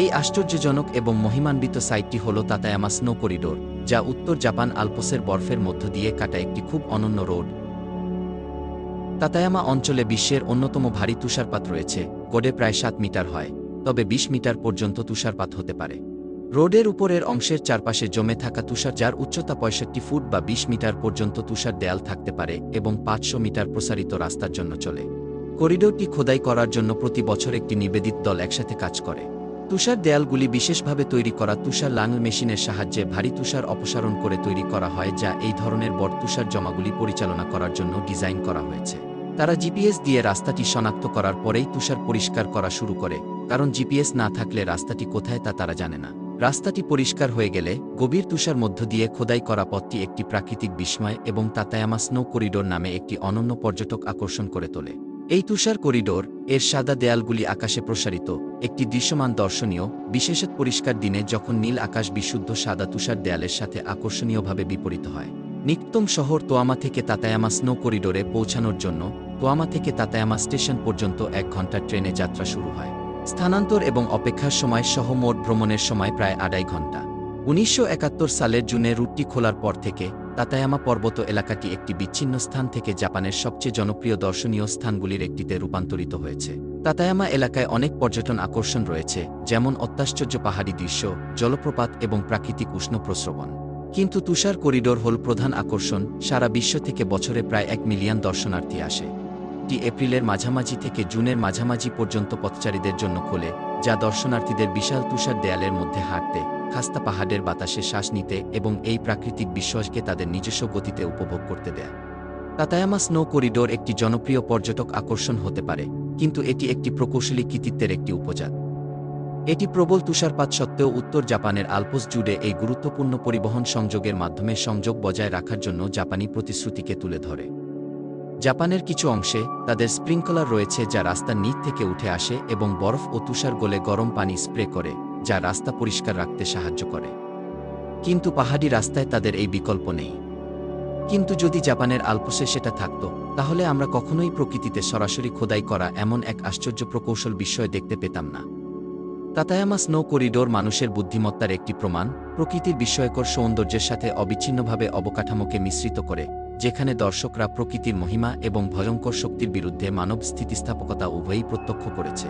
এই আশ্চর্যজনক এবং মহিমান্বিত সাইটটি হল তাতায়ামা স্নো করিডোর, যা উত্তর জাপান আলপসের বরফের মধ্য দিয়ে কাটা একটি খুব অনন্য রোড। তাতায়ামা অঞ্চলে বিশ্বের অন্যতম ভারী তুষারপাত রয়েছে, গড়ে প্রায় সাত মিটার হয়, তবে ২০ মিটার পর্যন্ত তুষারপাত হতে পারে। রোডের উপরের অংশের চারপাশে জমে থাকা তুষার যার উচ্চতা পঁয়ষট্টি ফুট বা ২০ মিটার পর্যন্ত তুষার দেয়াল থাকতে পারে এবং পাঁচশো মিটার প্রসারিত রাস্তার জন্য চলে। করিডোরটি খোদাই করার জন্য প্রতি বছর একটি নিবেদিত দল একসাথে কাজ করে। তুষার দেয়ালগুলি বিশেষভাবে তৈরি করা তুষার লাঙল মেশিনের সাহায্যে ভারী তুষার অপসারণ করে তৈরি করা হয়, যা এই ধরনের বড় তুষার জমাগুলি পরিচালনা করার জন্য ডিজাইন করা হয়েছে। তারা জিপিএস দিয়ে রাস্তাটি শনাক্ত করার পরেই তুষার পরিষ্কার করা শুরু করে, কারণ জিপিএস না থাকলে রাস্তাটি কোথায় তা তারা জানে না। রাস্তাটি পরিষ্কার হয়ে গেলে গভীর তুষার মধ্য দিয়ে খোদাই করা পথটি একটি প্রাকৃতিক বিস্ময় এবং তাতায়ামা স্নো করিডোর নামে একটি অনন্য পর্যটক আকর্ষণ করে তোলে। এই তুষার করিডোর এর সাদা দেয়ালগুলি আকাশে প্রসারিত, একটি দৃশ্যমান দর্শনীয়, বিশেষত পরিষ্কার দিনে যখন নীল আকাশ বিশুদ্ধ সাদা তুষার দেয়ালের সাথে আকর্ষণীয়ভাবে বিপরীত হয়। নিক্তম শহর তোয়ামা থেকে তাতায়ামা স্নো করিডোরে পৌঁছানোর জন্য, তোয়ামা থেকে তাতায়ামা স্টেশন পর্যন্ত এক ঘণ্টার ট্রেনে যাত্রা শুরু হয়। স্থানান্তর এবং অপেক্ষার সময় সহ মোট ভ্রমণের সময় প্রায় আড়াই ঘণ্টা উনিশশো সালের জুনে রুটটি খোলার পর থেকে তাতায়ামা পর্বত এলাকাটি একটি বিচ্ছিন্ন স্থান থেকে জাপানের সবচেয়ে জনপ্রিয় দর্শনীয় স্থানগুলির একটিতে রূপান্তরিত হয়েছে। তাতায়ামা এলাকায় অনেক পর্যটন আকর্ষণ রয়েছে, যেমন অত্যাশ্চর্য পাহাড়ি দৃশ্য, জলপ্রপাত এবং প্রাকৃতিক উষ্ণ প্রস্রবণ। কিন্তু তুষার করিডোর হল প্রধান আকর্ষণ, সারা বিশ্ব থেকে বছরে প্রায় এক মিলিয়ন দর্শনার্থী আসে। টি এপ্রিলের মাঝামাঝি থেকে জুনের মাঝামাঝি পর্যন্ত পথচারীদের জন্য খোলে, যা দর্শনার্থীদের বিশাল তুষার দেয়ালের মধ্যে হাঁটতে খাস্তা পাহাড়ের বাতাসে শ্বাস নিতে এবং এই প্রাকৃতিক বিশ্বাসকে তাদের নিজস্ব গতিতে উপভোগ করতে দেয়। তাতায়ামা স্নো করিডোর একটি জনপ্রিয় পর্যটক আকর্ষণ হতে পারে, কিন্তু এটি একটি প্রকৌশলী কৃতিত্বের একটি উপজাত। এটি প্রবল তুষারপাত সত্ত্বেও উত্তর জাপানের আলপোস জুড়ে এই গুরুত্বপূর্ণ পরিবহন সংযোগের মাধ্যমে সংযোগ বজায় রাখার জন্য জাপানি প্রতিশ্রুতিকে তুলে ধরে। জাপানের কিছু অংশে, তাদের স্প্রিংকলার রয়েছে যা রাস্তার নিচ থেকে উঠে আসে এবং বরফ ও তুষার গলে গরম পানি স্প্রে করে। যা রাস্তা পরিষ্কার রাখতে সাহায্য করে। কিন্তু পাহাড়ি রাস্তায় তাদের এই বিকল্প নেই। কিন্তু যদি জাপানের আলপসে সেটা থাকত, তাহলে আমরা কখনোই প্রকৃতিতে সরাসরি খোদাই করা এমন এক আশ্চর্য প্রকৌশল বিষয় দেখতে পেতাম না। তাতায়ামা স্নো করিডোর মানুষের বুদ্ধিমত্তার একটি প্রমাণ, প্রকৃতির বিস্ময়কর সৌন্দর্যের সাথে অবিচ্ছিন্নভাবে অবকাঠামোকে মিশ্রিত করে, যেখানে দর্শকরা প্রকৃতির মহিমা এবং ভয়ঙ্কর শক্তির বিরুদ্ধে মানব স্থিতিস্থাপকতা উভয়ই প্রত্যক্ষ করেছে।